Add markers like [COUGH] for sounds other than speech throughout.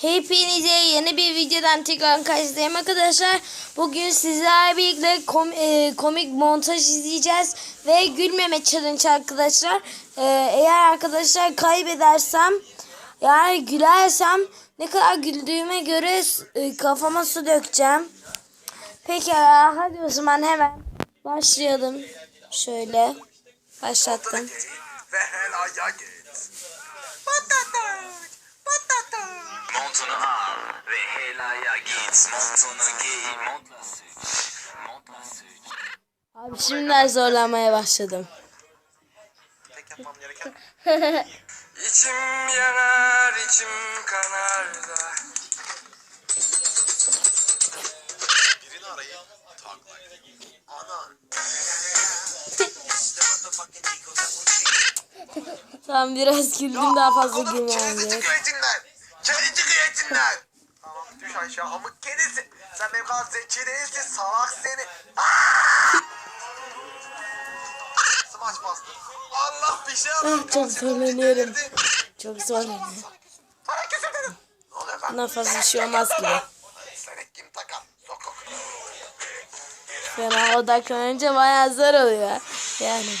Hepinize yeni bir videodan tekrar karşınızdayım arkadaşlar. Bugün sizlerle birlikte kom- e, komik montaj izleyeceğiz ve gülmeme challenge arkadaşlar. E, eğer arkadaşlar kaybedersem yani gülersem ne kadar güldüğüme göre e, kafama su dökeceğim. Peki hadi o zaman hemen başlayalım. Şöyle başlattım. Ve helaya Abi şimdiden zorlamaya başladım. Tek yapmam gereken. içim yanar, içim kanar da. Birini arayın. Taklayın. Ana. Tamam biraz güldüm daha fazla gülmem gerek. çıkıyor içinden. Kedi çıkıyor içinden. Tamam düş aşağı amık kedisi. Sen benim kadar zeki değilsin salak seni. [LAUGHS] Smaç bastı. Allah bir şey yaptı. Çok zorlanıyorum. Çok zorlanıyorum. Sana dedim. Ne oluyor lan? Buna fazla bir şey olmaz gibi. Seni kim takar? Sokak. Fena odaklanınca bayağı zor oluyor. Yani.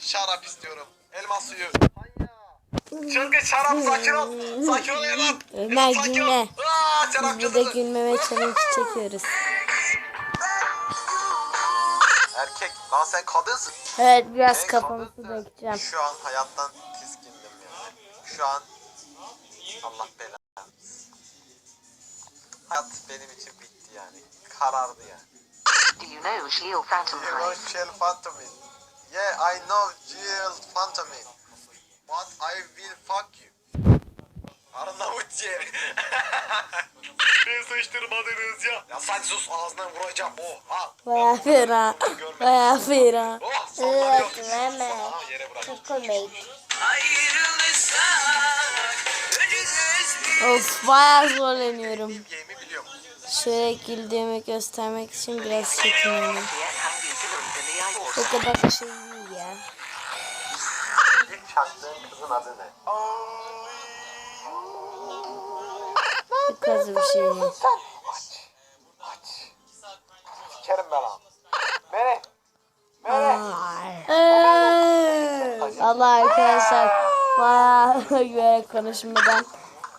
Şarap istiyorum. Elma suyu. Çılgın şarap sakin ol. Sakin ol Elan. Ömer, gülme. Aa, şarap Biz burada gülmeme challenge çekiyoruz. Erkek. Lan sen kadınsın. Evet biraz Sen kafamı dökeceğim. Şu an hayattan tiskindim yani. Şu an Allah belanı. Hayat benim için bitti yani. Karardı yani. Do you know Shield Phantom You know Hive? Jill Phantomin. Yeah, I know Jill Phantomin. But I will fuck you. Arnavutçe. [LAUGHS] Beni sıçtırmadınız ya. Ya sen sus ağzından vuracağım. Oh ha. Bayağı fena. Bayağı fena. Oh sallanıyor. Evet, meme. Yere bırak. Çok komik. Of bayağı zorlanıyorum. Şöyle güldüğümü göstermek için biraz çekiniyorum. O kadar da çaktığın kızın adı ne? Bu kadar bir şey değil. Aç. Aç. Sikerim ben abi. Melek. Ee, Allah arkadaşlar bayağı [LAUGHS] böyle konuşmadan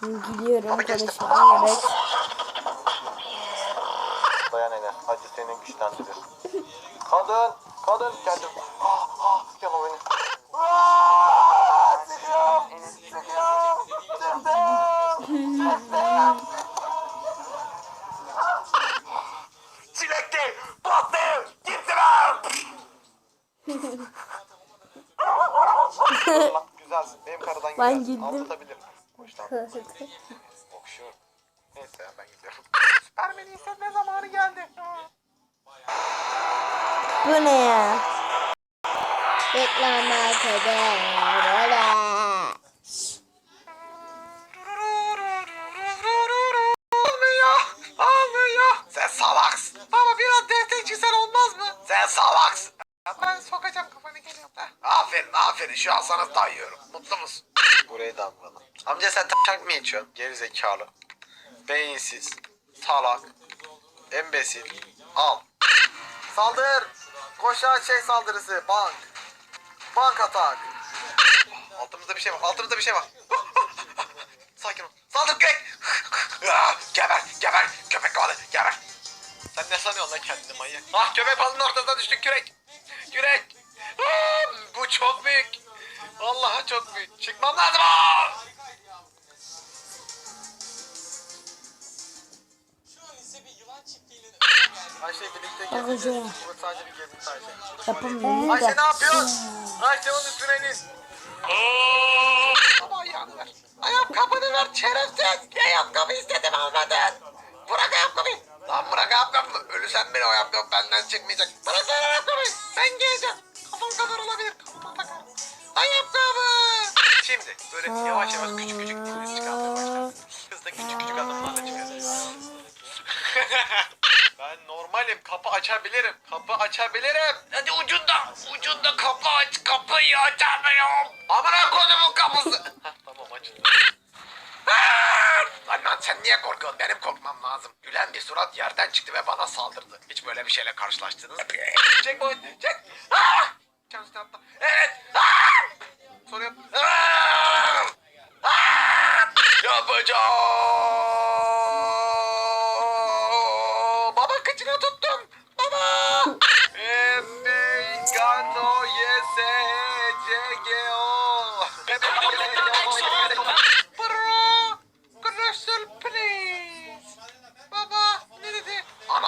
gülüyorum konuşmadan evet. Dayan hele. Acı senin güçlendirir. Kadın. Kadın. Geldim. Ah ah. Yapma beni. Çilekli. Patlı. Gittiler. Bak güzelsin. Benim karadan Ben güzelsin. güldüm. Aldatabilirim. Hoşlan. [LAUGHS] Okşuyor. Neyse ya ben gidiyorum. [LAUGHS] Süpermen'i hissetme zamanı geldi. Bu ne ya? Reklama kadar. Olmuyor. Olmuyor. Sen salaksın. Baba biraz destek çıksan olmaz mı? Sen salaksın. Ben sokacağım kafanı geliyorum da. Aferin aferin şu an sana dayıyorum. Mutlu musun? Burayı damladım. Amca sen taşak mı içiyorsun? Geri zekalı. Beyinsiz. Salak. Embesil. Al. Saldır. Koşan şey saldırısı. Bank. Bank atak. Altımızda bir şey var. Altımızda bir şey var. Sakin ol. Saldır köpek. Geber, geber. Köpek balı, geber. Sen ne sanıyorsun lan kendini manyak? Ah köpek balının ortasına düştük kürek. Kürek. Ah, bu çok büyük. Vallahi çok büyük. Çıkmam lazım. Ayşe birlikte gezeceğiz. Bu sadece bir gezinti Ayşe. Yapamıyorum Ayşe ne yapıyorsun? Ayşe onun üstüne in. Ama ayağını ver. Ayakkabını ver şerefsiz. Ayakkabı istedim almadın. Bırak ayakkabıyı. Lan bırak ayakkabımı. Ölürsen bile o ayakkabı benden çıkmayacak. Bırak ayakkabıyı. Ben giyeceğim. Böyle yavaş yavaş küçük küçük iz çıkartmaya başlar. Hızla küçük küçük adımlarla çıkacağız. [LAUGHS] Ben normalim. Kapı açabilirim. Kapı açabilirim. Hadi ucunda. Ucunda kapı aç kapı. Çarpıyor çarpıyor. Amına kodumun kapısı. [LAUGHS] Tamam açıldı. [LAUGHS] Lan lan sen niye korkuyorsun? Benim korkmam lazım. Gülen bir surat yerden çıktı ve bana saldırdı. Hiç böyle bir şeyle karşılaştınız mı? Çek boy, çek. Ah! Evet. Ah!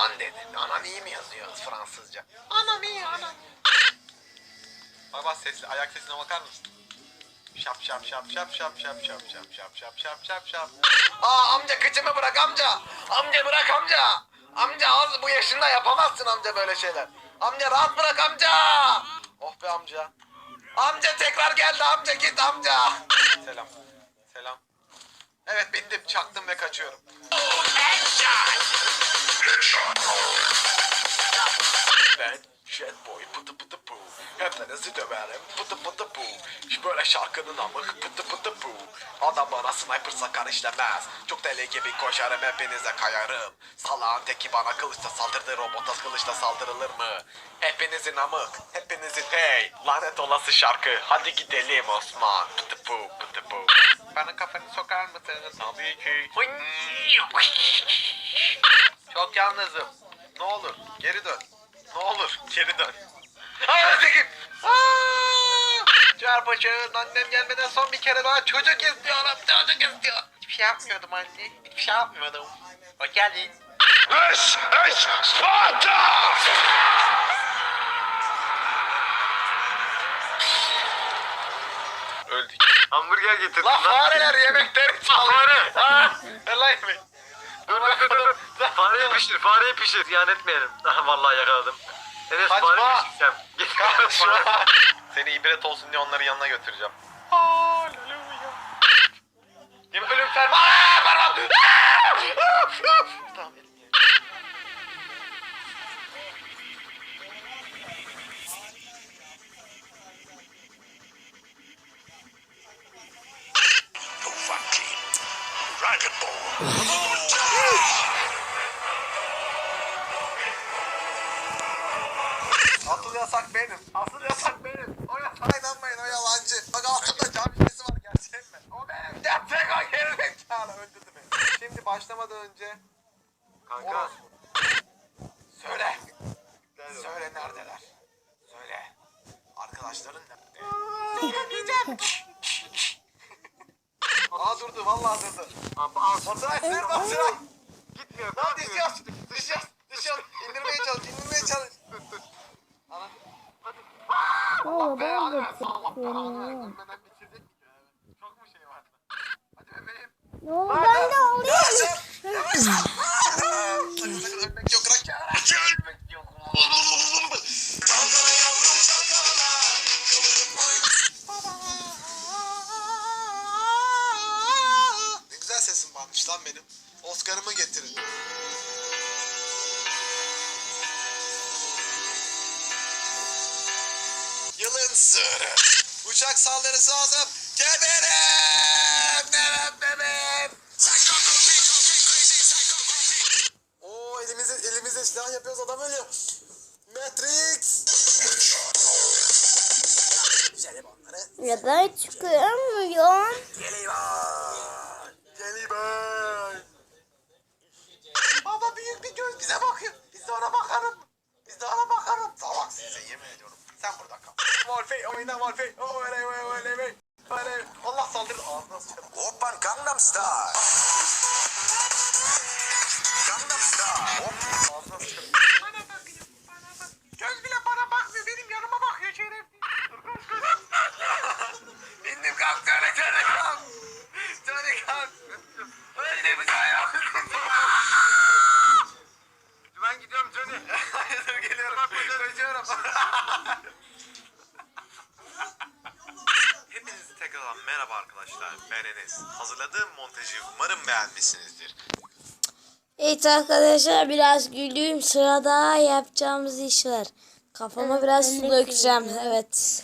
Anan dedi. Anan iyi mi yazıyor Fransızca? Anam iyi anam. Baba sesli ayak sesine bakar mısın? Şap şap şap şap şap şap şap şap şap şap şap şap şap. Aa amca kıçımı bırak amca. Amca bırak amca. Amca az bu yaşında yapamazsın amca böyle şeyler. Amca rahat bırak amca. Oh be amca. Amca tekrar geldi amca git amca. Selam. Selam. Evet bindim çaktım ve kaçıyorum. Ben Jetboy pıtı pıtı pı. Hepinizi döverim pıtı pıtı pu. Böyle şarkının amık pıtı pıtı pu. Adam bana sniper sakar işlemez. Çok deli gibi koşarım hepinize kayarım. Salağın teki bana kılıçla saldırdı robota kılıçla saldırılır mı? Hepinizin amık, hepinizin hey. Lanet olası şarkı. Hadi gidelim Osman. Pıtı pu pıtı pu. Bana kafanı sokar mısın? Tabii ki. Çok yalnızım. Ne olur geri dön. Ne olur geri dön. Anasını Çarpışın annem gelmeden son bir kere daha çocuk istiyorum çocuk istiyorum. Hiçbir şey yapmıyordum anne. Hiçbir şey yapmıyordum. Hoş geldin. This is Sparta! Öldük. Hamburger getirdim La fareler yemekleri çaldı. Fare. Ha, lan yemeği. Dur dur dur. Fareyi pişir, fareyi pişir. Ziyan etmeyelim. [LAUGHS] Vallahi yakaladım. Evet, Kaçma. bari şey düşeceğim. Kaçma. [LAUGHS] Seni ibret olsun diye onları yanına götüreceğim. Hallelujah. Ölüm fermanı. Tamam Batıray ver Batıray. Gitmiyor. Lan dışarı. Dışarı. Dışarı. İndirmeye çalış. İndirmeye çalış. Ana. Hadi. Valla ben de sıkıyorum. Çok mu şey vardı? Hadi bebeğim. Ne oldu? Ben de oluyor. Ölmek yok. Ölmek yok. Ölmek yok. Saldırısı hazır. Geberim! Bebeğim bebeğim! Oo elimizde elimizde silah yapıyoruz adam ölüyor. Matrix. Güzelim onları. Ya da çıkamıyorum. Geliyor. Geliyor. Baba büyük bir göz bize bakıyor. Biz de ona bakalım. Wolfey, oyna Wolfey. Oley, oley, oley, oley. Oley. Allah saldırdı. Ağzına sıçradı. Oppan Gangnam Style. Gangnam Style. Oppan. Evet arkadaşlar biraz güldüğüm sırada yapacağımız iş var. Kafama biraz su dökeceğim. Evet.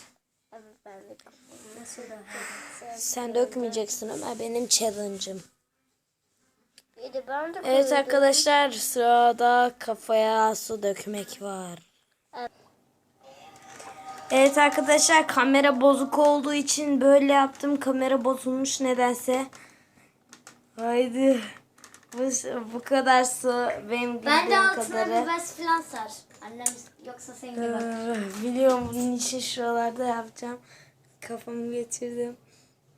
Sen dökmeyeceksin ama benim challenge'ım. De ben de Evet arkadaşlar sırada kafaya su dökmek var. Evet arkadaşlar kamera bozuk olduğu için böyle yaptım. Kamera bozulmuş nedense. Haydi. Bu, bu kadar su benim Ben de bildiğim altına kadarı. bir bez falan sar. Annem yoksa senin gibi. Ee, Biliyorum bunun için şuralarda yapacağım. Kafamı getirdim.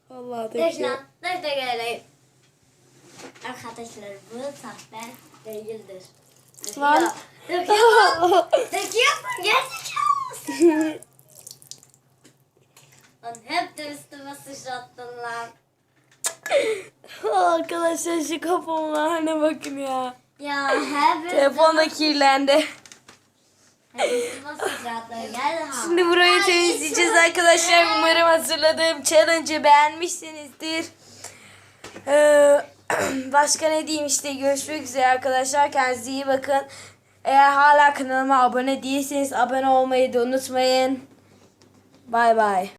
Allah Dur döküyor. lan. Dur da geleyim. Arkadaşlar bu sahte değildir. Lan. Döküyor mu? Döküyor mu? Gerizekalı mısın? Lan hep de üstüme sıçrattın lan. [LAUGHS] Arkadaşlar şu kafamın haline bakın ya. Ya hep Telefon da kirlendi. Şimdi burayı temizleyeceğiz arkadaşlar. Umarım hazırladığım challenge'ı beğenmişsinizdir. Ee, [CLEARS THROAT] başka ne diyeyim işte görüşmek üzere arkadaşlar. Kendinize iyi bakın. Eğer hala kanalıma abone değilseniz abone olmayı da unutmayın. Bay bay.